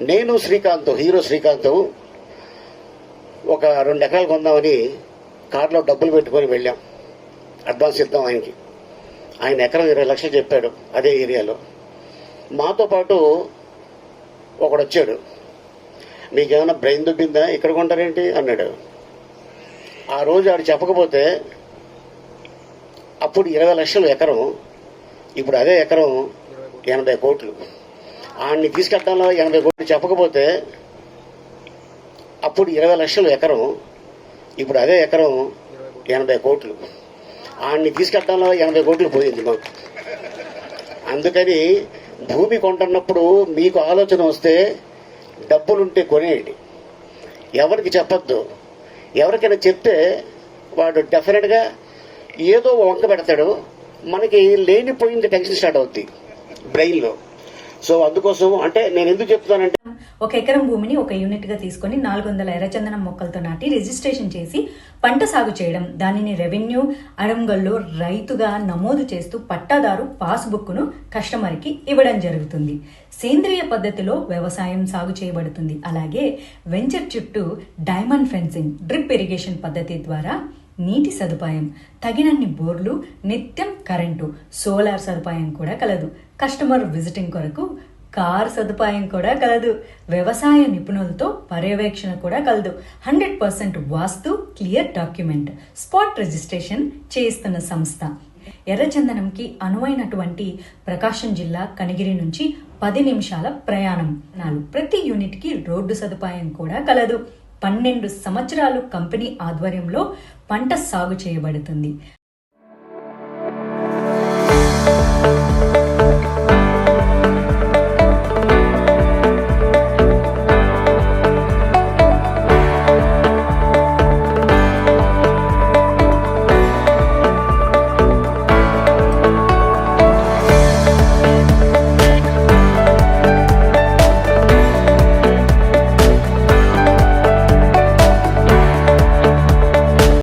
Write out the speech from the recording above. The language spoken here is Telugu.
నేను శ్రీకాంత్ హీరో శ్రీకాంత్ ఒక రెండు ఎకరాలు కొందామని కార్లో డబ్బులు పెట్టుకొని వెళ్ళాం. అడ్వాన్స్ ఇద్దాం ఆయనకి. ఆయన ఎకరం ఇరవై లక్షలు చెప్పాడు అదే ఏరియాలో. మాతో పాటు ఒకడు వచ్చాడు. మీకేమైనా బ్రెయిన్ దుబ్బిందా? ఇక్కడ కొంటారేంటి? అన్నాడు. ఆ రోజు ఆడు చెప్పకపోతే అప్పుడు ఇరవై లక్షలు ఎకరం ఇప్పుడు అదే ఎకరం ఎనభై కోట్లు. ఆయన్ని తీసుకెళ్ళడంలో ఎనభై కోట్లు చెప్పకపోతే అప్పుడు ఇరవై లక్షలు ఎకరం ఇప్పుడు అదే ఎకరం ఎనభై కోట్లు. ఆయన్ని తీసుకెళ్ళడంలో ఎనభై కోట్లు పోయింది మాకు. అందుకని భూమి కొంటున్నప్పుడు మీకు ఆలోచన వస్తే డబ్బులుంటే కొనేయండి. ఎవరికి చెప్పొద్దు. ఎవరికైనా చెప్తే వాడు డెఫినెట్గా ఏదో వంక పెడతాడు. మనకి లేనిపోయింది టెన్షన్ స్టార్ట్ అవుద్ది. బ్రెయిన్లో. సో అందుకోసం అంటే నేను ఎందుకు చెప్తానంటే ఒక ఎకరం భూమిని ఒక యూనిట్గా తీసుకొని నాలుగు వందల ఎర్రచందనం మొక్కలతో నాటి రిజిస్ట్రేషన్ చేసి పంట సాగు చేయడం దానిని రెవెన్యూ అడంగల్లో రైతుగా నమోదు చేస్తూ పట్టాదారు పాస్బుక్ను కస్టమర్కి ఇవ్వడం జరుగుతుంది. సేంద్రియ పద్ధతిలో వ్యవసాయం సాగు చేయబడుతుంది. అలాగే వెంచర్ చుట్టూ డైమండ్ ఫెన్సింగ్ డ్రిప్ ఇరిగేషన్ పద్ధతి ద్వారా నీటి సదుపాయం తగినన్ని బోర్లు నిత్యం కరెంటు సోలార్ సదుపాయం కూడా కలదు. కస్టమర్ విజిటింగ్ కొరకు కార్ సదుపాయం కూడా కలదు. వ్యవసాయ నిపుణులతో పర్యవేక్షణ కూడా కలదు. Hundred percent vastu clear document spot registration చేయిస్తున్న సంస్థ. ఎర్రచందనంకి అనువైనటువంటి ప్రకాశం జిల్లా కనిగిరి నుంచి పది నిమిషాల ప్రయాణం. నాలుగు ప్రతి యూనిట్కి రోడ్డు సదుపాయం కూడా కలదు. పన్నెండు సంవత్సరాలు కంపెనీ ఆధ్వర్యంలో పంట సాగు చేయబడుతుంది.